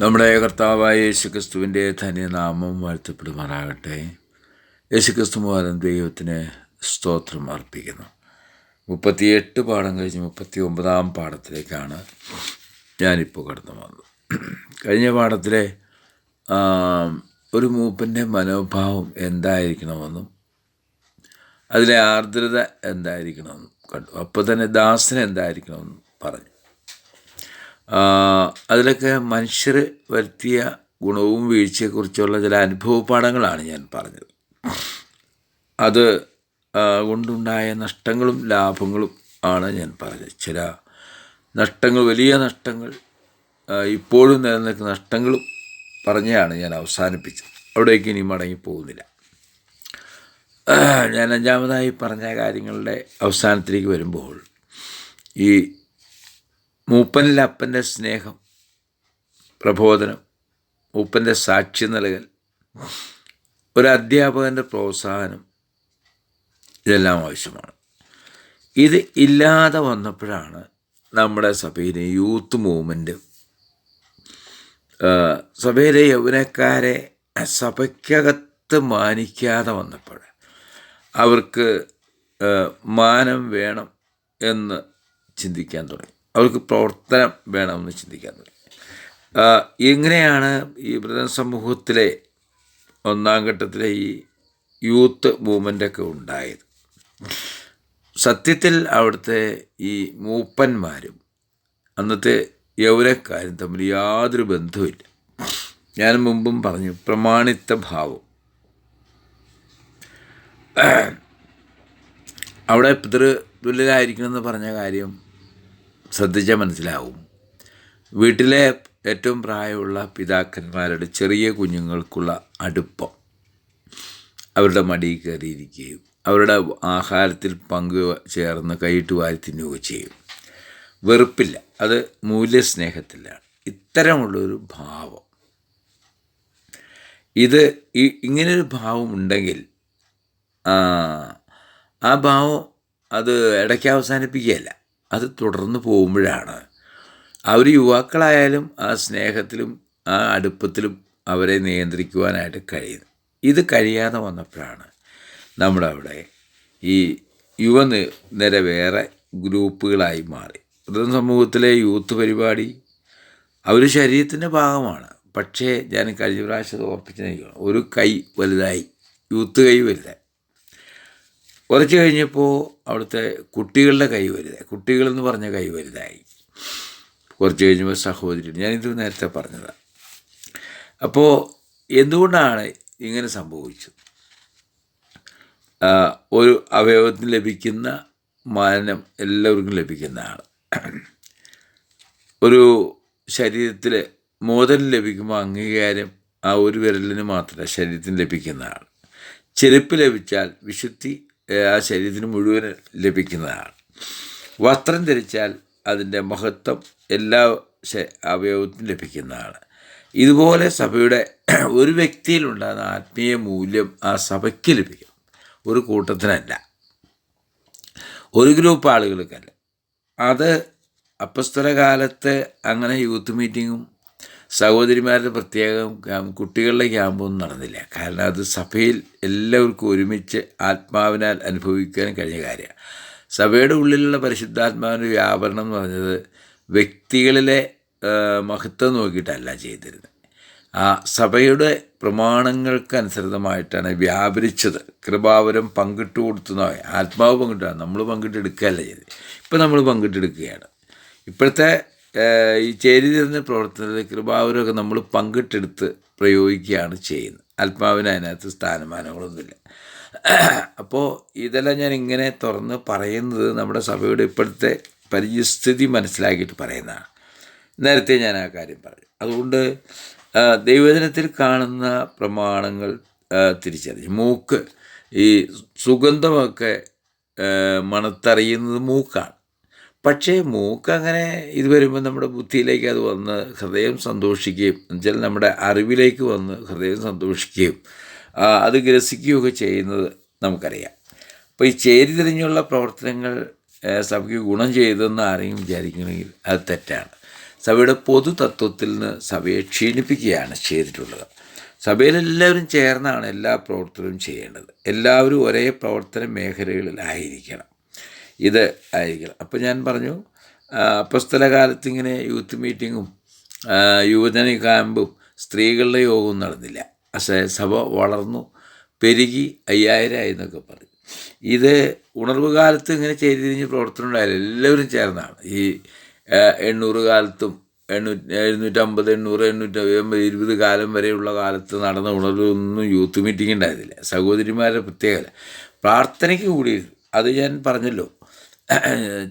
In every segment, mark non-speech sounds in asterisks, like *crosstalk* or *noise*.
നമ്മുടെ കർത്താവായ യേശുക്രിസ്തുവിന്റെ ധന്യനാമം വാഴ്ത്തപ്പെടുമാറാകട്ടെ. യേശുക്രിസ്തു മൂലം ദൈവത്തിന് സ്തോത്രം അർപ്പിക്കുന്നു. മുപ്പത്തിയെട്ട് പാഠം കഴിഞ്ഞ് മുപ്പത്തി ഒമ്പതാം പാഠത്തിലേക്കാണ് ഞാനിപ്പോൾ കടന്നു വന്നത് കഴിഞ്ഞ പാഠത്തിലെ ഒരു മൂപ്പന്റെ മനോഭാവം എന്തായിരിക്കണമെന്നും അതിലെ ആർദ്രത എന്തായിരിക്കണമെന്നും കണ്ടു. അപ്പോൾ തന്നെ ദാസന് എന്തായിരിക്കണമെന്നും പറഞ്ഞു. അതിലൊക്കെ മനുഷ്യർ വരുത്തിയ ഗുണവും വീഴ്ചയെക്കുറിച്ചുള്ള ചില അനുഭവപാഠങ്ങളാണ് ഞാൻ പറഞ്ഞത്. അത് കൊണ്ടുണ്ടായ നഷ്ടങ്ങളും ലാഭങ്ങളും ആണ് ഞാൻ പറഞ്ഞത്. ചില നഷ്ടങ്ങൾ വലിയ നഷ്ടങ്ങൾ ഇപ്പോഴും നിലനിൽക്കുന്ന നഷ്ടങ്ങളും പറഞ്ഞാണ് ഞാൻ അവസാനിപ്പിച്ചത്. അവിടേക്ക് ഇനി മടങ്ങി പോകുന്നില്ല ഞാൻ അഞ്ചാമതായി പറഞ്ഞ കാര്യങ്ങളുടെ അവസാനത്തിലേക്ക് വരുമ്പോൾ ഈ മൂപ്പനിൽ അപ്പന്റെ സ്നേഹം പ്രബോധനം മൂപ്പന്റെ സാക്ഷി നൽകൽ ഒരു അധ്യാപകന്റെ പ്രോത്സാഹനം ഇതെല്ലാം ആവശ്യമാണ്. ഇത് ഇല്ലാതെ വന്നപ്പോഴാണ് നമ്മുടെ സഭയിലെ യൂത്ത് മൂവ്മെന്റ് സഭയിലെ യൗവനക്കാരെ സഭയ്ക്കകത്ത് മാനിക്കാതെ വന്നപ്പോൾ അവർക്ക് മാനം വേണം എന്ന് ചിന്തിക്കാൻ തുടങ്ങി. അവർക്ക് പ്രവർത്തനം വേണമെന്ന് ആ, എങ്ങനെയാണ് ഈ ബ്രദർ സമൂഹത്തിലെ ഒന്നാം ഘട്ടത്തിലെ ഈ യൂത്ത് മൂവ്മെന്റൊക്കെ ഉണ്ടായത്? സത്യത്തിൽ അവിടുത്തെ ഈ മൂപ്പന്മാരും അന്നത്തെ യൗവനക്കാരും തമ്മിൽ യാതൊരു ബന്ധവുമില്ല. ഞാൻ മുമ്പും പറഞ്ഞു പ്രമാണിത്ത ഭാവം. അവിടെ പിതൃതുല്യരായിരിക്കണമെന്ന് പറഞ്ഞ കാര്യം ശ്രദ്ധിച്ചാൽ മനസ്സിലാവും. വീട്ടിലെ ഏറ്റവും പ്രായമുള്ള പിതാക്കന്മാരുടെ ചെറിയ കുഞ്ഞുങ്ങൾക്കുള്ള അടുപ്പം. അവരുടെ മടിയിൽ കയറിയിരിക്കുകയും അവരുടെ ആഹാരത്തിൽ പങ്കു ചേർന്ന് കൈയിട്ട് വാരി തിന്നുകയും ചെയ്യും. വെറുപ്പില്ല. അത് മൂല്യസ്നേഹത്തിലാണ്. ഇത്തരമുള്ളൊരു ഭാവം. ഇത് ഈ ഇങ്ങനൊരു ഭാവം ഉണ്ടെങ്കിൽ ആ, ആ ഭാവം അത് ഇടയ്ക്ക് അവസാനിപ്പിക്കുകയല്ല. അത് തുടർന്ന് പോകുമ്പോഴാണ്. അവർ യുവാക്കളായാലും ആ സ്നേഹത്തിലും ആ അടുപ്പത്തിലും അവരെ നിയന്ത്രിക്കുവാനായിട്ട് കഴിയുന്നത് ഇത് കഴിയാതെ വന്നപ്പോഴാണ് നമ്മളവിടെ ഈ യുവ നിര വേറെ ഗ്രൂപ്പുകളായി മാറി. പൊതു സമൂഹത്തിലെ യൂത്ത് പരിപാടി അവർ ശരീരത്തിന്റെ ഭാഗമാണ്. പക്ഷേ ഞാൻ കഴിഞ്ഞ പ്രാവശ്യം ഓർപ്പിച്ചു ഒരു കൈ വലുതായി യൂത്ത് കൈ വലുതായി. കുറച്ച് കഴിഞ്ഞപ്പോൾ അവിടുത്തെ കുട്ടികളുടെ കൈ വലുതായി. കുട്ടികളെന്ന് പറഞ്ഞ കൈ വലുതായി. കുറച്ച് കഴിഞ്ഞപ്പോൾ സഹോദരി ഞാനിത് നേരത്തെ പറഞ്ഞതാണ് അപ്പോൾ എന്തുകൊണ്ടാണ് ഇങ്ങനെ സംഭവിച്ചത്? ഒരു അവയവത്തിന് ലഭിക്കുന്ന മാനം എല്ലാവർക്കും ലഭിക്കുന്നതാണ് ഒരു ശരീരത്തിൽ മോദനം ലഭിക്കുമ്പോൾ അംഗീകാരം ആ ഒരു വിരലിന് മാത്രമേ ശരീരത്തിന് ലഭിക്കുന്നതാണ് ചെരുപ്പ് ലഭിച്ചാൽ വിശുദ്ധി ആ ശരീരത്തിന് മുഴുവൻ ലഭിക്കുന്നതാണ്. വസ്ത്രം ധരിച്ചാൽ അതിന്റെ മഹത്വം എല്ലാ അവയവത്തിനും ലഭിക്കുന്നതാണ്. ഇതുപോലെ സഭയുടെ *clears throat* ഒരു വ്യക്തിയിലുണ്ടാകുന്ന ആത്മീയ മൂല്യം ആ സഭയ്ക്ക് ലഭിക്കും. ഒരു കൂട്ടത്തിനല്ല ഒരു ഗ്രൂപ്പ് ആളുകൾക്കല്ല. അത് അപ്പസ്തല കാലത്ത് അങ്ങനെ യൂത്ത് മീറ്റിങ്ങും സഹോദരിമാരുടെ പ്രത്യേകം കുട്ടികളുടെ ക്യാമ്പൊന്നും നടന്നില്ല. കാരണം അത് സഭയിൽ എല്ലാവർക്കും ഒരുമിച്ച് ആത്മാവിനാൽ അനുഭവിക്കാൻ കഴിഞ്ഞ കാര്യമാണ്. സഭയുടെ ഉള്ളിലുള്ള പരിശുദ്ധാത്മാവിന്റെ വ്യാപരണം എന്ന് പറഞ്ഞത് വ്യക്തികളിലെ മഹത്വം നോക്കിയിട്ടല്ല ചെയ്തിരുന്നത്. ആ സഭയുടെ പ്രമാണങ്ങൾക്കനുസൃതമായിട്ടാണ് വ്യാപരിച്ചത്. കൃപാവരം പങ്കിട്ട് കൊടുത്തുന്ന ആത്മാവ് പങ്കിട്ടാണ്. നമ്മൾ പങ്കിട്ടെടുക്കുകയല്ല ചെയ്തത്. ഇപ്പം നമ്മൾ പങ്കിട്ടെടുക്കുകയാണ്. ഇപ്പോഴത്തെ ഈ ചേരിതിരിഞ്ഞ പ്രവർത്തനത്തിൽ കൃപാവരമൊക്കെ നമ്മൾ പങ്കിട്ടെടുത്ത് പ്രയോഗിക്കുകയാണ് ചെയ്യുന്നത്. ആത്മാവിന് അതിനകത്ത് സ്ഥാനമാനങ്ങളൊന്നുമില്ല. അപ്പോൾ ഇതെല്ലാം ഞാൻ ഇങ്ങനെ തുറന്ന് പറയുന്നത് നമ്മുടെ സഭയുടെ ഇപ്പോഴത്തെ പരിസ്ഥിതി മനസ്സിലാക്കിയിട്ട് പറയുന്നതാണ്. നേരത്തെ ഞാൻ ആ കാര്യം പറഞ്ഞു. അതുകൊണ്ട് ദൈവദിനത്തിൽ കാണുന്ന പ്രമാണങ്ങൾ തിരിച്ചറിഞ്ഞു. മൂക്ക് ഈ സുഗന്ധമൊക്കെ മണത്തറിയുന്നത് മൂക്കാണ്. പക്ഷേ മൂക്ക് അങ്ങനെ ഇത് വരുമ്പോൾ നമ്മുടെ ബുദ്ധിയിലേക്ക് അത് വന്ന് ഹൃദയം സന്തോഷിക്കുകയും എന്നുവെച്ചാൽ നമ്മുടെ അറിവിലേക്ക് വന്ന് ഹൃദയം സന്തോഷിക്കുകയും അത് ഗ്രസിക്കുകയൊക്കെ ചെയ്യുന്നത് നമുക്കറിയാം. അപ്പോൾ ഈ ചേരി തിരിഞ്ഞുള്ള പ്രവർത്തനങ്ങൾ സഭയ്ക്ക് ഗുണം ചെയ്തെന്ന് ആരെങ്കിലും വിചാരിക്കണമെങ്കിൽ അത് തെറ്റാണ്. സഭയുടെ പൊതു തത്വത്തിൽ നിന്ന് സഭയെ ക്ഷീണിപ്പിക്കുകയാണ് ചെയ്തിട്ടുള്ളത്. സഭയിലെല്ലാവരും ചേർന്നാണ് എല്ലാ പ്രവർത്തനവും ചെയ്യേണ്ടത്. എല്ലാവരും ഒരേ പ്രവർത്തന മേഖലകളിലായിരിക്കണം ഇത് ആയിരിക്കണം. അപ്പോൾ ഞാൻ പറഞ്ഞു അപ്പസ്തല കാലത്ത് ഇങ്ങനെ യൂത്ത് മീറ്റിങ്ങും യുവജന ക്യാമ്പും സ്ത്രീകളുടെ യോഗവും നടന്നില്ല. പക്ഷേ സഭ വളർന്നു പെരുകി അയ്യായിരമായി എന്നൊക്കെ പറഞ്ഞു ഇത് ഉണർവ് കാലത്ത് ഇങ്ങനെ ചെയ്തു തിരിഞ്ഞ് പ്രവർത്തനം ഉണ്ടായാലും എല്ലാവരും ചേർന്നാണ്. ഈ എണ്ണൂറ് കാലത്തും എണ്ണൂറ്റി എഴുന്നൂറ്റമ്പത് എണ്ണൂറ് എണ്ണൂറ്റി ഇരുപത് കാലം വരെയുള്ള കാലത്ത് നടന്ന ഉണർവൊന്നും യൂത്ത് മീറ്റിംഗ് ഉണ്ടായിരുന്നില്ല. സഹോദരിമാരുടെ പ്രത്യേകത. പ്രാർത്ഥനയ്ക്ക് കൂടി അത് ഞാൻ പറഞ്ഞല്ലോ.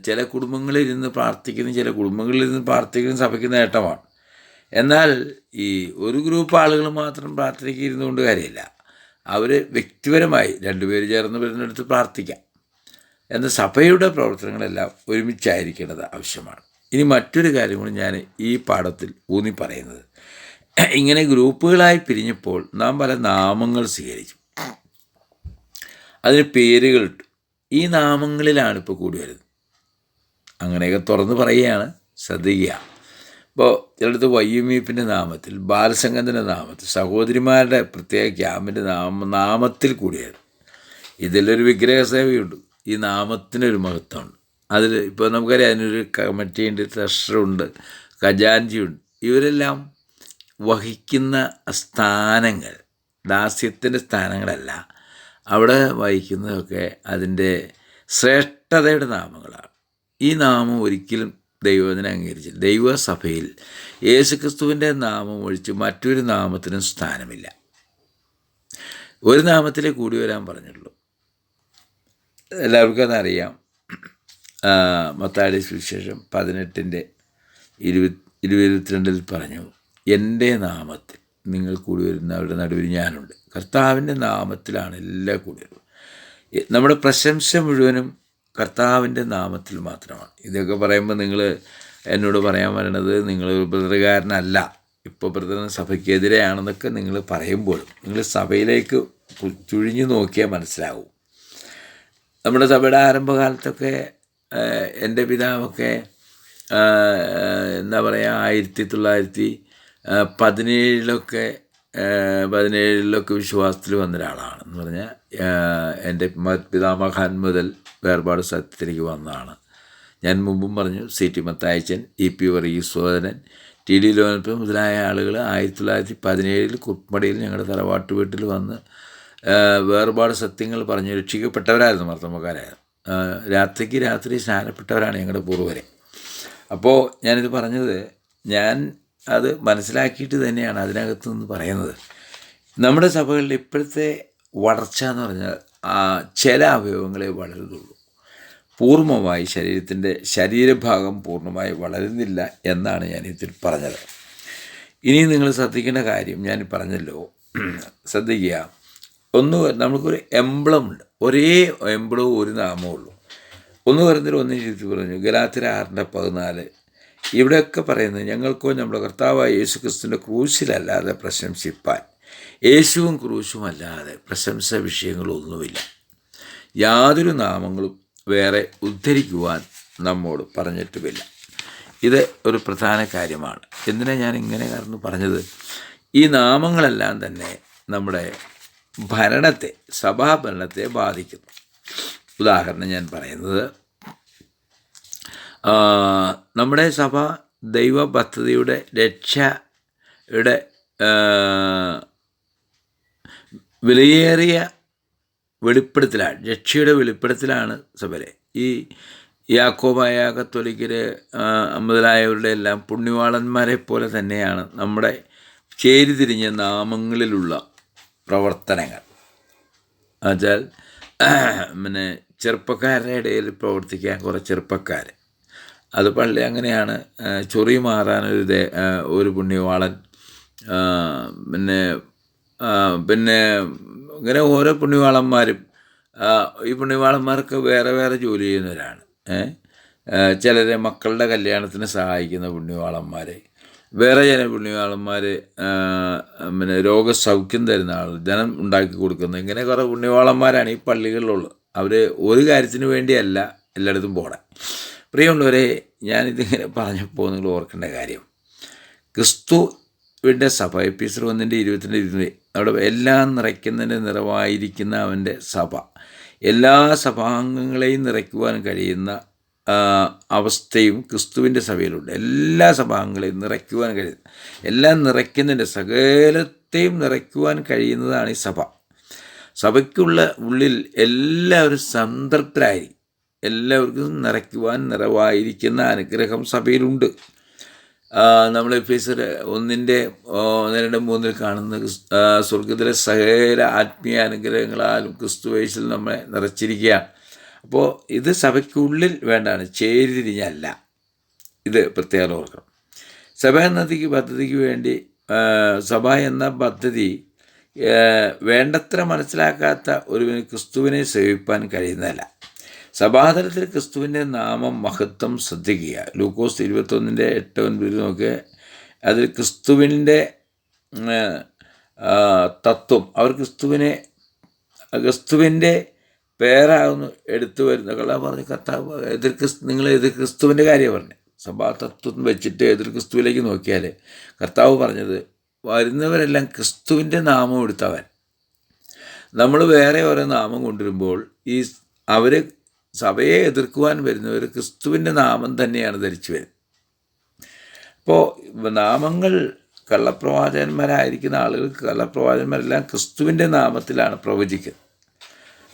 ചില കുടുംബങ്ങളിൽ ഇരുന്ന് പ്രാർത്ഥിക്കുന്ന ചില കുടുംബങ്ങളിൽ ഇരുന്ന് പ്രാർത്ഥിക്കുന്ന സഭയ്ക്ക് നേട്ടമാണ്. എന്നാൽ ഈ ഒരു ഗ്രൂപ്പ് ആളുകൾ മാത്രം പ്രാർത്ഥനയ്ക്ക് കാര്യമില്ല. അവർ വ്യക്തിപരമായി രണ്ടുപേർ ചേർന്ന് വരുന്നിടത്ത് പ്രാർത്ഥിക്കാം. എന്ന സഭയുടെ പ്രവർത്തനങ്ങളെല്ലാം ഒരുമിച്ചായിരിക്കേണ്ടത് ആവശ്യമാണ്. ഇനി മറ്റൊരു കാര്യം കൂടി ഞാൻ ഈ പാഠത്തിൽ ഊന്നി പറയുന്നത്. ഇങ്ങനെ ഗ്രൂപ്പുകളായി പിരിഞ്ഞപ്പോൾ നാം പല നാമങ്ങൾ സ്വീകരിച്ചു. അതിന് പേരുകളിട്ടു ഈ നാമങ്ങളിലാണ് ഇപ്പോൾ കൂടി വരുന്നത്. അങ്ങനെയൊക്കെ തുറന്ന് പറയുകയാണ് ശ്രദ്ധിക്കുക ഇപ്പോൾ ചിലടത്ത് വയ്യമീപ്പിന്റെ നാമത്തിൽ ബാലസംഘത്തിന്റെ നാമത്തിൽ സഹോദരിമാരുടെ പ്രത്യേക ക്യാമ്പിന്റെ നാമ നാമത്തിൽ കൂടിയത് ഇതിലൊരു വിഗ്രഹ സേവയുണ്ട് ഈ നാമത്തിനൊരു മഹത്വമുണ്ട്. അതിൽ ഇപ്പോൾ നമുക്കറിയാം അതിനൊരു കമ്മിറ്റിയുണ്ട് ട്രഷറുണ്ട് ഖജാൻജിയുണ്ട്. ഇവരെല്ലാം വഹിക്കുന്ന സ്ഥാനങ്ങൾ ദാസ്യത്തിന്റെ സ്ഥാനങ്ങളല്ല അവിടെ വായിക്കുന്നതൊക്കെ അതിന്റെ ശ്രേഷ്ഠതയുടെ നാമങ്ങളാണ്. ഈ നാമം ഒരിക്കലും ദൈവത്തിനെ അംഗീകരിച്ചില്ല. ദൈവസഭയിൽ യേശുക്രിസ്തുവിന്റെ നാമം ഒഴിച്ച് മറ്റൊരു നാമത്തിനും സ്ഥാനമില്ല. ഒരു നാമത്തിലേ കൂടി വരാൻ പറഞ്ഞുള്ളൂ എല്ലാവർക്കും അതറിയാം. മത്താടി സുവിശേഷം പതിനെട്ടിന്റെ ഇരുപത് ഇരുപത്തിരണ്ടിൽ പറഞ്ഞു എന്റെ നാമത്തിൽ നിങ്ങൾ കൂടി വരുന്നവരുടെ നടുവിൽ ഞാനുണ്ട്. കർത്താവിന്റെ നാമത്തിലാണ് എല്ലാം കൂടിയത്. നമ്മുടെ പ്രശംസ മുഴുവനും കർത്താവിന്റെ നാമത്തിൽ മാത്രമാണ്. ഇതൊക്കെ പറയുമ്പോൾ നിങ്ങൾ എന്നോട് പറയാൻ പറയണത് നിങ്ങൾ ബ്രദറുകാരനല്ല. ഇപ്പോൾ ബ്രദറിന് സഭയ്ക്കെതിരെയാണെന്നൊക്കെ നിങ്ങൾ പറയുമ്പോഴും നിങ്ങൾ സഭയിലേക്ക് ചുഴിഞ്ഞു നോക്കിയാൽ മനസ്സിലാവും. നമ്മുടെ സഭയുടെ ആരംഭകാലത്തൊക്കെ എന്റെ പിതാവൊക്കെ എന്താ പറയുക ആയിരത്തി തൊള്ളായിരത്തി പതിനേഴിലൊക്കെ പതിനേഴിലൊക്കെ വിശ്വാസത്തിൽ വന്ന ഒരാളാണ് എന്ന് പറഞ്ഞാൽ എന്റെ പിതാമഹൻ മുതൽ വേർപാട് സത്യത്തിലേക്ക് വന്നതാണ്. ഞാൻ മുമ്പും പറഞ്ഞു C T Mathayachan E P Varghese Sodaran T D Lonappu മുതലായ ആളുകൾ ആയിരത്തി തൊള്ളായിരത്തി പതിനേഴിൽ കുപ്പടിയിൽ ഞങ്ങളുടെ തറവാട്ട് വീട്ടിൽ വന്ന് വേർപാട് സത്യങ്ങൾ പറഞ്ഞ് രക്ഷിക്കപ്പെട്ടവരായിരുന്നു മർത്തമ്മക്കാരായിരുന്നു രാത്രിക്ക് രാത്രി സ്നാനപ്പെട്ടവരാണ് ഞങ്ങളുടെ പൂർവരെ. അപ്പോൾ ഞാനിത് പറഞ്ഞത് ഞാൻ അത് മനസ്സിലാക്കിയിട്ട് തന്നെയാണ് അതിനകത്ത് നിന്ന് പറയുന്നത്. നമ്മുടെ സഭകളിൽ ഇപ്പോഴത്തെ വളർച്ച എന്ന് പറഞ്ഞാൽ ചില അവയവങ്ങളെ വളരുന്നുള്ളൂ. പൂർണമായി ശരീരത്തിന്റെ ശരീരഭാഗം പൂർണമായി വളരുന്നില്ല എന്നാണ് ഞാൻ ഇതിൽ പറഞ്ഞത്. ഇനി നിങ്ങൾ ശ്രദ്ധിക്കേണ്ട കാര്യം ഞാൻ പറഞ്ഞല്ലോ. ശ്രദ്ധിക്കുക. ഒന്ന് നമുക്കൊരു എംബ്ലമുണ്ട് ഒരേ എംബ്ലവും ഒരു നാമമുള്ളൂ ഒന്ന് പറയുന്നതിൽ ഒന്നിന് ചുറ്റി പറഞ്ഞു ഗലാത്തിര ആറിന്റെ പതിനാല് ഇവിടെയൊക്കെ പറയുന്നത് ഞങ്ങൾക്കോ നമ്മുടെ കർത്താവായ യേശു ക്രിസ്തുവിന്റെ ക്രൂശിലല്ലാതെ പ്രശംസിപ്പാൻ യേശുവും ക്രൂശും അല്ലാതെ പ്രശംസ വിഷയങ്ങളൊന്നുമില്ല. യാതൊരു നാമങ്ങളും വേറെ ഉദ്ധരിക്കുവാൻ നമ്മോട് പറഞ്ഞിട്ടുമില്ല. ഇത് ഒരു പ്രധാന കാര്യമാണ്. എന്തിനാ ഞാൻ ഇങ്ങനെ കാരണം പറഞ്ഞത്? ഈ നാമങ്ങളെല്ലാം തന്നെ നമ്മുടെ ഭരണത്തെ സഭാഭരണത്തെ ബാധിക്കുന്നു. ഉദാഹരണം ഞാൻ പറയുന്നത് നമ്മുടെ സഭ ദൈവ പദ്ധതിയുടെ രക്ഷയുടെ വിലയേറിയ വെളിപ്പെടുത്തലാണ് രക്ഷയുടെ വെളിപ്പെടുത്തലാണ് സഭയിലെ. ഈ യാക്കോബായ കത്തോലിക്കര് മുതലായവരുടെ എല്ലാം പുണ്യവാളന്മാരെ പോലെ തന്നെയാണ് നമ്മുടെ ചേരിതിരിഞ്ഞ നാമങ്ങളിലുള്ള പ്രവർത്തനങ്ങൾ. എന്നുവെച്ചാൽ പിന്നെ ചെറുപ്പക്കാരുടെ ഇടയിൽ പ്രവർത്തിക്കാൻ കുറേ ചെറുപ്പക്കാർ അത് പള്ളി അങ്ങനെയാണ്. ചൊറി മാറാനൊരു ദേ- ഒരു പുണ്യവാളൻ. പിന്നെ പിന്നെ ഇങ്ങനെ ഓരോ പുണ്യവാളന്മാരും ഈ പുണ്യവാളന്മാർക്ക് വേറെ വേറെ ജോലി ചെയ്യുന്നവരാണ്. ചിലരെ മക്കളുടെ കല്യാണത്തിന് സഹായിക്കുന്ന പുണ്യവാളന്മാർ വേറെ ചില പുണ്യവാളന്മാർ പിന്നെ രോഗസൗഖ്യം തരുന്ന ആൾ ധനം ഉണ്ടാക്കി കൊടുക്കുന്ന ഇങ്ങനെ കുറേ പുണ്യവാളന്മാരാണ് ഈ പള്ളികളിലുള്ളത്. അവർ ഒരു കാര്യത്തിന് വേണ്ടിയല്ല എല്ലായിടത്തും പോകണം പ്രിയമുള്ളവരെ ഞാനിതിങ്ങനെ പറഞ്ഞപ്പോൾ നിങ്ങൾ ഓർക്കേണ്ട കാര്യം. ക്രിസ്തുവിന്റെ സഭ എപ്പീസർ ഒന്നിന്റെ ഇരുപത്തിന്റെ ഇരുപത് അവിടെ എല്ലാം നിറയ്ക്കുന്നതിന്റെ നിറവായിരിക്കുന്ന അവന്റെ സഭ. എല്ലാ സഭാംഗങ്ങളെയും നിറയ്ക്കുവാൻ കഴിയുന്ന അവസ്ഥയും ക്രിസ്തുവിന്റെ സഭയിലുണ്ട്. എല്ലാ സഭാംഗങ്ങളെയും നിറയ്ക്കുവാൻ കഴിയുന്ന എല്ലാം നിറയ്ക്കുന്നതിന്റെ സകലത്തെയും നിറയ്ക്കുവാൻ കഴിയുന്നതാണ് ഈ സഭ. സഭയ്ക്കുള്ള ഉള്ളിൽ എല്ലാവരും സംതൃപ്തരായി എല്ലാവർക്കും നിറയ്ക്കുവാൻ നിറവായിരിക്കുന്ന അനുഗ്രഹം സഭയിലുണ്ട്. നമ്മൾ എഫീസർ ഒന്നിന്റെ ഒന്ന് രണ്ട് മൂന്നിൽ കാണുന്ന സ്വർഗത്തിലെ സകല ആത്മീയ അനുഗ്രഹങ്ങളാലും ക്രിസ്തു വയസ്സിൽ നമ്മെ നിറച്ചിരിക്കുകയാണ്. അപ്പോൾ ഇത് സഭയ്ക്കുള്ളിൽ വേണ്ടാണ് ചേരിതിരിഞ്ഞല്ല. ഇത് പ്രത്യേകം ഓർക്കണം. സഭ എന്നതിക്ക് പദ്ധതിക്ക് വേണ്ടി സഭ എന്ന പദ്ധതി വേണ്ടത്ര മനസ്സിലാക്കാത്ത ഒരുവിന് ക്രിസ്തുവിനെ സേവിപ്പാൻ കഴിയുന്നതല്ല. സഭാതലത്തിൽ ക്രിസ്തുവിന്റെ നാമം മഹത്വം ശ്രദ്ധിക്കുക. ലൂക്കോസ് ഇരുപത്തൊന്നിന്റെ എട്ട് ഒൻപത് നോക്കുക അതിൽ ക്രിസ്തുവിന്റെ തത്വം. അവർ ക്രിസ്തുവിനെ ക്രിസ്തുവിന്റെ പേരാകുന്നു എടുത്തു വരുന്ന കള്ള പറഞ്ഞ് കർത്താവ് എതിർ ക്രിസ്തു നിങ്ങൾ എതിർ ക്രിസ്തുവിന്റെ കാര്യം പറഞ്ഞു. സഭാ തത്വം വെച്ചിട്ട് എതിർ ക്രിസ്തുവിലേക്ക് നോക്കിയാൽ കർത്താവ് പറഞ്ഞത് വരുന്നവരെല്ലാം ക്രിസ്തുവിന്റെ നാമം എടുത്തവൻ. നമ്മൾ വേറെ ഓരോ നാമം കൊണ്ടുവരുമ്പോൾ ഈ അവർ സഭയെ എതിർക്കുവാൻ വരുന്നവർ ക്രിസ്തുവിന്റെ നാമം തന്നെയാണ് ധരിച്ചു വരുന്നത്. അപ്പോൾ നാമങ്ങൾ കള്ളപ്രവാചകന്മാരായിരിക്കുന്ന ആളുകൾ കള്ളപ്രവാചകന്മാരെല്ലാം ക്രിസ്തുവിന്റെ നാമത്തിലാണ് പ്രവചിക്കുന്നത്.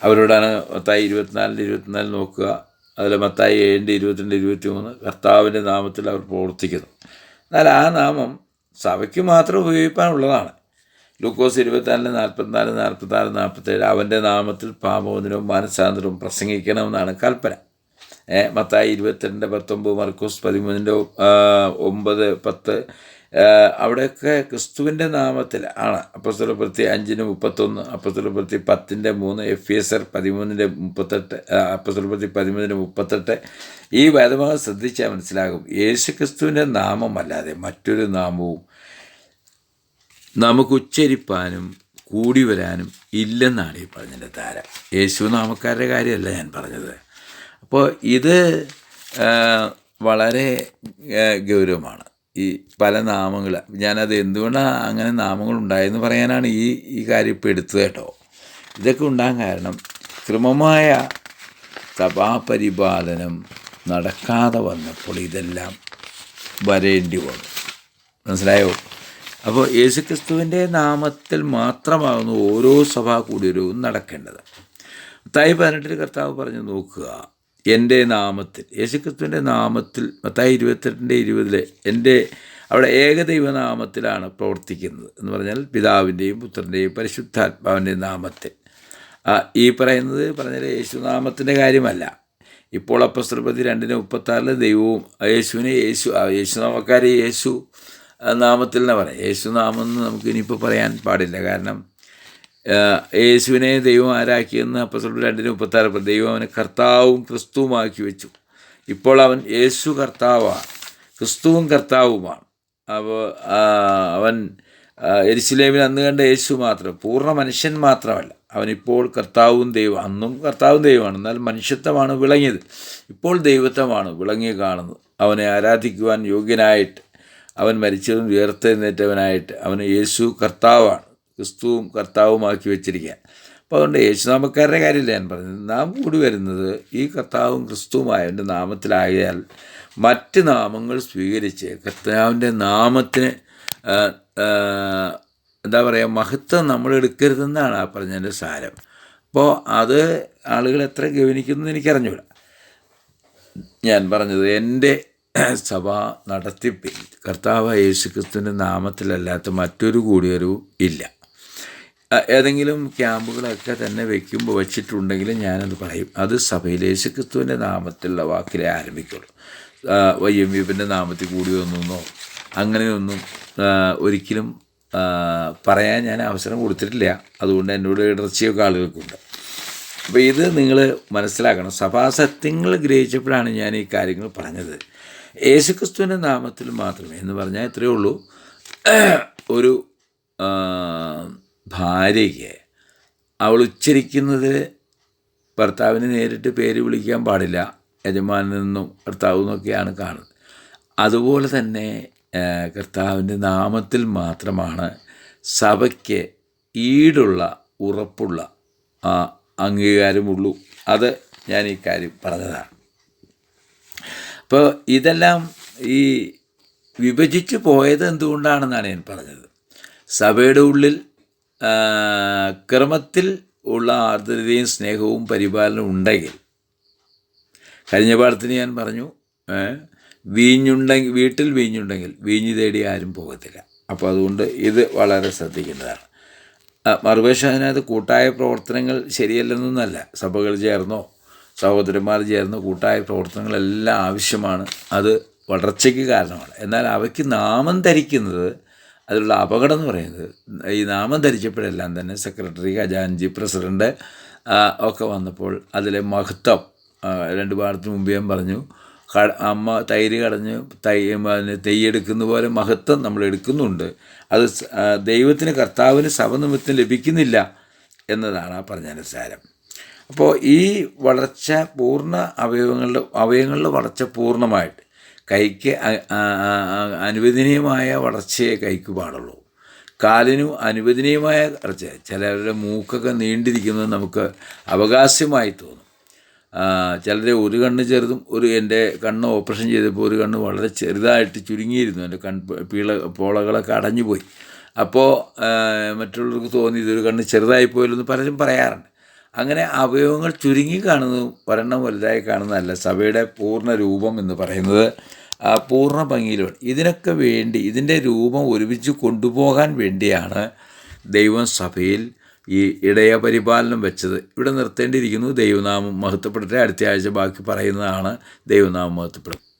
അവരോടാണ് മത്തായി ഇരുപത്തിനാലിന്റെ ഇരുപത്തിനാല് നോക്കുക. അതിൽ മത്തായി ഏഴിന്റെ ഇരുപത്തിരണ്ട് ഇരുപത്തി മൂന്ന് കർത്താവിന്റെ നാമത്തിൽ അവർ പ്രവർത്തിക്കുന്നു. എന്നാൽ ആ നാമം സഭയ്ക്ക് മാത്രം ഉപയോഗിക്കാനുള്ളതാണ് ലൂക്കോസ് ഇരുപത്തിനാലിന് നാൽപ്പത്തിനാല് നാൽപ്പത്തിനാല് നാൽപ്പത്തേഴ് അവന്റെ നാമത്തിൽ പാപമോചനവും മാനസാന്തരവും പ്രസംഗിക്കണമെന്നാണ് കൽപ്പന. മത്തായി ഇരുപത്തിരണ്ട് പത്തൊമ്പത് മർക്കോസ് പതിമൂന്നിന്റെ ഒമ്പത് പത്ത്. അവിടെയൊക്കെ ക്രിസ്തുവിന്റെ നാമത്തിൽ ആണ്. അപ്പസ്തലപ്രത്തി അഞ്ചിന് മുപ്പത്തൊന്ന് അപ്പസ്തലപ്രത്തി പത്തിന്റെ മൂന്ന് എഫ് എസ് ആർ പതിമൂന്നിന്റെ മുപ്പത്തെട്ട് അപ്പസ്തലപ്രത്തി പതിമൂന്നിന്റെ മുപ്പത്തെട്ട്. ഈ വേദഭാഗം ശ്രദ്ധിച്ചാൽ മനസ്സിലാകും. യേശു ക്രിസ്തുവിന്റെ നാമമല്ലാതെ മറ്റൊരു നാമവും നമുക്ക് ഉച്ചരിപ്പാനും കൂടി വരാനും ഇല്ലെന്നാണ് ഈ പറഞ്ഞതിന്റെ താരം. യേശു നാമക്കാരുടെ കാര്യമല്ല ഞാൻ പറഞ്ഞത്. അപ്പോൾ ഇത് വളരെ ഗൗരവമാണ്. ഈ പല നാമങ്ങൾ ഞാനത് എന്തുകൊണ്ടാണ് അങ്ങനെ നാമങ്ങൾ ഉണ്ടായെന്ന് പറയാനാണ് ഈ ഈ കാര്യം ഇപ്പോൾ എടുത്തത് കേട്ടോ. ഇതൊക്കെ ഉണ്ടാകാൻ കാരണം ക്രമമായ സഭാപരിപാലനം നടക്കാതെ വന്നപ്പോൾ ഇതെല്ലാം വരേണ്ടി വന്നു. മനസ്സിലായോ? അപ്പോൾ യേശുക്രിസ്തുവിന്റെ നാമത്തിൽ മാത്രമാകുന്നു ഓരോ സഭാ കൂടിയൊരവും നടക്കേണ്ടത്. മത്തായി പതിനെട്ടിൽ കർത്താവ് പറഞ്ഞു നോക്കുക എന്റെ നാമത്തിൽ യേശുക്രിസ്തുവിന്റെ നാമത്തിൽ മത്തായി ഇരുപത്തെട്ടിന്റെ ഇരുപതിലെ എന്റെ അവിടെ ഏകദൈവ നാമത്തിലാണ് പ്രവർത്തിക്കുന്നത്. എന്ന് പറഞ്ഞാൽ പിതാവിന്റെയും പുത്രന്റെയും പരിശുദ്ധാത്മാവിന്റെ നാമത്തിൽ. ഈ പറയുന്നത് പറഞ്ഞാൽ യേശുനാമത്തിന്റെ കാര്യമല്ല. ഇപ്പോൾ അപ്പസ്ത്രപതി രണ്ടിന് മുപ്പത്താറിൽ ദൈവവും യേശുവിനെ യേശു യേശുനാമക്കാരെ യേശു നാമത്തിൽ എന്ന് പറയാം. യേശു നാമം എന്ന് നമുക്ക് ഇനിയിപ്പോൾ പറയാൻ പാടില്ല. കാരണം യേശുവിനെ ദൈവം ആരാക്കിയെന്ന് അപ്പസ്ത്രപതി രണ്ടിന് മുപ്പത്താറ്. ദൈവം അവനെ കർത്താവും ക്രിസ്തുവുമാക്കി വെച്ചു. ഇപ്പോൾ അവൻ യേശു കർത്താവാണ്. ക്രിസ്തുവും കർത്താവുമാണ്. അപ്പോൾ അവൻ എരിശിലേമിൽ അന്ന് കണ്ട യേശു മാത്രം പൂർണ മനുഷ്യൻ മാത്രമല്ല. അവനിപ്പോൾ കർത്താവും ദൈവം അന്നും കർത്താവും ദൈവമാണ്. എന്നാൽ മനുഷ്യത്വമാണ് വിളങ്ങിയത്. ഇപ്പോൾ ദൈവത്വമാണ് വിളങ്ങി കാണുന്നത്. അവനെ ആരാധിക്കുവാൻ യോഗ്യനായിട്ട് അവൻ മരിച്ചതും ഉയർത്തെഴുന്നേറ്റവനായിട്ട് അവന് യേശു കർത്താവാണ്. ക്രിസ്തുവും കർത്താവുമാക്കി വെച്ചിരിക്കുക അപ്പോൾ അതുകൊണ്ട് യേശു നാമക്കാരന്റെ കാര്യമില്ല ഞാൻ പറഞ്ഞത്. നാം കൂടി വരുന്നത് ഈ കർത്താവും ക്രിസ്തുവുമായവന്റെ നാമത്തിലായാൽ മറ്റ് നാമങ്ങൾ സ്വീകരിച്ച് കർത്താവിന്റെ നാമത്തിന് എന്താ പറയുക മഹത്വം നമ്മൾ എടുക്കരുതെന്നാണ് ആ പറഞ്ഞതിന്റെ സാരം. അപ്പോൾ അത് ആളുകൾ എത്ര ഗവനിക്കുന്നു എനിക്കറിഞ്ഞൂടാ. ഞാൻ പറഞ്ഞത് എന്റെ *clears throat* സഭ നടത്തിപ്പിൽ കർത്താവ് യേശുക്രിസ്തുവിന്റെ നാമത്തിലല്ലാത്ത മറ്റൊരു കൂടിയൊരു ഇല്ല. ഏതെങ്കിലും ക്യാമ്പുകളൊക്കെ തന്നെ വെക്കുമ്പോൾ വെച്ചിട്ടുണ്ടെങ്കിൽ ഞാനത് പറയും. അത് സഭയിൽ യേശുക്രിസ്തുവിന്റെ നാമത്തിലുള്ള വാക്കിലെ ആരംഭിക്കുള്ളൂ. വൈ എം വിപിന്റെ നാമത്തിൽ കൂടി വന്നോ അങ്ങനെയൊന്നും ഒരിക്കലും പറയാൻ ഞാൻ അവസരം കൊടുത്തിട്ടില്ല. അതുകൊണ്ട് എന്നോട് ഇടർച്ചയൊക്കെ ആളുകൾക്കുണ്ട്. അപ്പോൾ ഇത് നിങ്ങൾ മനസ്സിലാക്കണം. സഭാസത്യങ്ങൾ ഗ്രഹിച്ചപ്പോഴാണ് ഞാൻ ഈ കാര്യങ്ങൾ പറഞ്ഞത്. യേശുക്രിസ്തുവിന്റെ നാമത്തിൽ മാത്രമേ എന്ന് പറഞ്ഞാൽ ഇത്രയേ ഉള്ളൂ. ഒരു ഭാര്യയ്ക്ക് അവൾ ഉച്ചരിക്കുന്നത് ഭർത്താവിനെ നേരിട്ട് പേര് വിളിക്കാൻ പാടില്ല. യജമാനിൽ നിന്നും ഭർത്താവ് നിന്നൊക്കെയാണ് കാണുന്നത്. അതുപോലെ തന്നെ കർത്താവിന്റെ നാമത്തിൽ മാത്രമാണ് സഭയ്ക്ക് ഈടുള്ള ഉറപ്പുള്ള അംഗീകാരമുള്ളൂ. അത് ഞാൻ ഈ കാര്യം പറഞ്ഞതാണ്. അപ്പോൾ ഇതെല്ലാം ഈ വിഭജിച്ചു പോയത് എന്തുകൊണ്ടാണെന്നാണ് ഞാൻ പറഞ്ഞത്. സഭയുടെ ഉള്ളിൽ ക്രമത്തിൽ ഉള്ള ആർദ്രതയും സ്നേഹവും പരിപാലനവും ഉണ്ടെങ്കിൽ കഴിഞ്ഞ പാഠത്തിന് ഞാൻ പറഞ്ഞു വീഞ്ഞുണ്ടെങ്കിൽ വീട്ടിൽ വീഞ്ഞുണ്ടെങ്കിൽ വീഞ്ഞ് തേടി ആരും പോകത്തില്ല. അപ്പോൾ അതുകൊണ്ട് ഇത് വളരെ ശ്രദ്ധിക്കേണ്ടതാണ്. മറുവശം അതിനകത്ത് കൂട്ടായ പ്രവർത്തനങ്ങൾ ശരിയല്ലെന്നൊന്നല്ല. സഭകൾ ചേർന്നോ സഹോദരന്മാർ ചേർന്ന് കൂട്ടായ പ്രവർത്തനങ്ങളെല്ലാം ആവശ്യമാണ്. അത് വളർച്ചയ്ക്ക് കാരണമാണ്. എന്നാൽ അവയ്ക്ക് നാമം ധരിക്കുന്നത് അതിലുള്ള അപകടം എന്ന് പറയുന്നത് ഈ നാമം ധരിച്ചപ്പോഴെല്ലാം തന്നെ സെക്രട്ടറി ഖജാൻജി പ്രസിഡന്റ് ഒക്കെ വന്നപ്പോൾ അതിലെ മഹത്വം രണ്ട് പാടത്തിന് മുമ്പ് ഞാൻ പറഞ്ഞു അമ്മ തൈര് കടഞ്ഞ് തൈ തെയ്യെടുക്കുന്ന പോലെ മഹത്വം നമ്മൾ എടുക്കുന്നുണ്ട്. അത് ദൈവത്തിന് കർത്താവിന് സഭനിമിത്തം ലഭിക്കുന്നില്ല എന്നതാണ് ആ പറഞ്ഞതിന്റെ സാരം അപ്പോൾ ഈ വളർച്ച പൂർണ അവയവങ്ങളുടെ അവയവങ്ങളുടെ വളർച്ച പൂർണമായിട്ട് കൈക്ക് അനുവദനീയമായ വളർച്ചയെ കൈക്ക് പാടുള്ളൂ. കാലിനും അനുവദനീയമായ വളർച്ച ചിലരുടെ മൂക്കൊക്കെ നീണ്ടിരിക്കുന്നത് നമുക്ക് അവകാശമായി തോന്നും. ചിലരെ ഒരു കണ്ണ് ചെറുതും ഒരു എന്റെ കണ്ണ് ഓപ്പറേഷൻ ചെയ്തപ്പോൾ ഒരു കണ്ണ് വളരെ ചെറുതായിട്ട് ചുരുങ്ങിയിരുന്നു എന്റെ കൺ പീള പോളകളൊക്കെ അടഞ്ഞുപോയി. അപ്പോൾ മറ്റുള്ളവർക്ക് തോന്നി ഇതൊരു കണ്ണ് ചെറുതായി പോയല്ലോ എന്ന് പലരും പറയാറുണ്ട്. അങ്ങനെ അവയവങ്ങൾ ചുരുങ്ങി കാണുന്നതും ഒരെണ്ണം വലുതായി കാണുന്നതല്ല സഭയുടെ പൂർണ രൂപം എന്ന് പറയുന്നത് പൂർണ ഭംഗിയിലാണ് ഇതിനൊക്കെ വേണ്ടി ഇതിന്റെ രൂപം ഒരുമിച്ച് കൊണ്ടുപോകാൻ വേണ്ടിയാണ് ദൈവം സഭയിൽ ഈ ഇടയ പരിപാലനം വെച്ചത്. ഇവിടെ നിർത്തേണ്ടിയിരിക്കുന്നു ദൈവനാമം മഹത്വപ്പെടട്ടെ അടുത്ത ആഴ്ച ബാക്കി പറയുന്നതാണ് ദൈവനാമം മഹത്വപ്പെടും